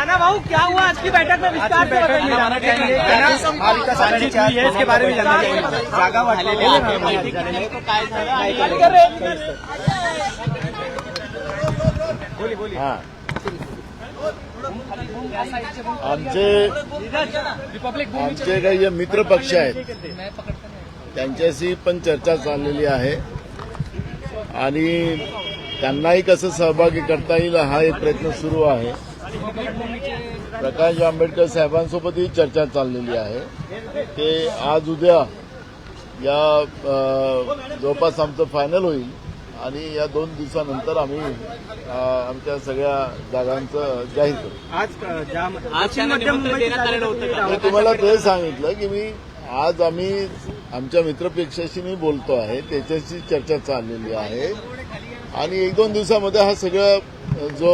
नाना भाऊ क्या हुआ? आज की बैठक में विस्तार से बताइए। इसके बारे में जागा हा। आमचे आमचे काही जे मित्र पक्ष आहेत त्यांच्याशी पण चर्चा चाललेली आहे. आणि त्यांनाही कसं सहभागी करता येईल हा एक प्रयत्न सुरू आहे. प्रकाश आंबेडकर साहेबांसोबतही चर्चा चाललेली आहे. ते आज उद्या या जवळपास आमचं फायनल होईल आणि या दोन दिवसानंतर आम्ही आमच्या सगळ्या जागांचं जाहीर करू. मी तुम्हाला ते सांगितलं की मी आज आम्ही आमच्या मित्रपेक्षाशी मी बोलतो आहे त्याच्याशी चर्चा चाललेली आहे. आणि एक दोन दिवसामध्ये हा सगळं जो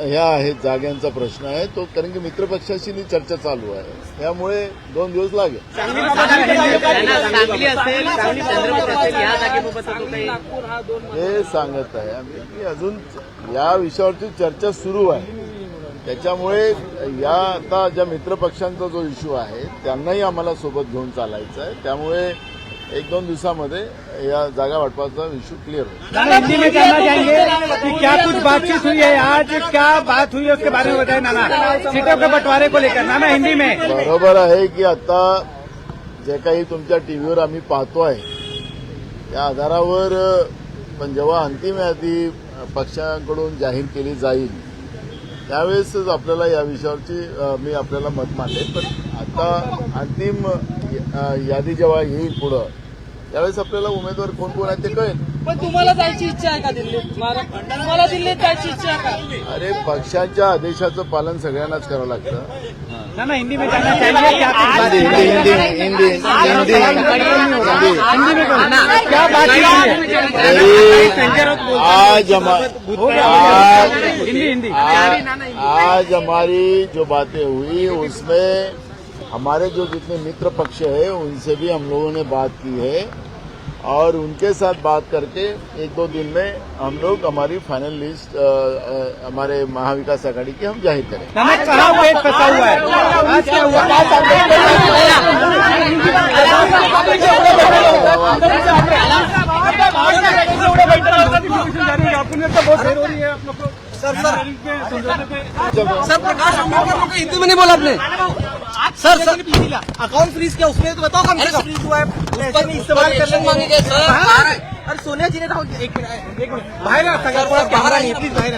ह्या आहेत जाग्यांचा प्रश्न आहे तो कारण की मित्रपक्षाशी नी चर्चा चालू आहे. त्यामुळे दोन दिवस लागेल. हे सांगत आहे. आम्ही की अजून या विषयावरची चर्चा सुरू आहे. त्याच्यामुळे या आता ज्या मित्रपक्षांचा जो इश्यू आहे त्यांनाही आम्हाला सोबत घेऊन चालायचं आहे. त्यामुळे एक दोन दिवसामध्ये या जागा वाटपाचा इश्यू क्लिअर होईल. हिंदी में जानना चाहेंगे कि क्या कुछ बातचीत हुई है आज? क्या बात हुई है उसके बारे में बताएं नाना। सीटों के बंटवारे को लेकर नाना हिंदी में। बरोबर आहे की आता जे काही तुमच्या टीव्हीवर आम्ही पाहतोय त्या आधारावर पण जेव्हा अंतिम यादी पक्षांकडून जाहीर केली जाईल त्यावेळेसच आपल्याला या विषयावरची मी आपल्याला मत मांडेल पण आता अंतिम यादी जेव्हा येईल पुढं त्यावेळेस आपल्याला उमेदवार कोण कोण आहे ते कळेल. पण तुम्हाला जायची इच्छा आहे का दिल्लीत तुम्हाला दिल्लीत जायची इच्छा आहे का? अरे पक्षाच्या आदेशाचं पालन सगळ्यांनाच करावं लागतं. नाना हिंदी में जानना चाहेंगे क्या कुछ हिंदी बात हिंदी हिंदी हिंदी हिंदी. हिंदी में बोलो क्या बातचीत हुई है भाई, आज हमारी आज हिंदी हिंदी. आज आज हमारी जो बातें हुई उसमें हमारे जो जितने मित्र पक्ष है उनसे भी हम लोगों ने बात की है और उनके साथ बात करके एक दो दिन में हम लोग हमारी फाइनल लिस्ट हमारे महाविकास आघाड़ी की हम ज़ाहिर करें नाना कहाँ हुआ है आज सर प्रकाश आंबेडकर को हिंदी में नहीं बोला आपने? सर सर अकाउंट फ्रीज किया उसमें तो बताओ कम से कम फ्रीज हुआ है पैसे नहीं इस्तेमाल करने मांगे गए सर अरे सोनिया जी ने एक मिनट एक मिनट। बाहर सगळं बाहर आहे प्लीज बाहर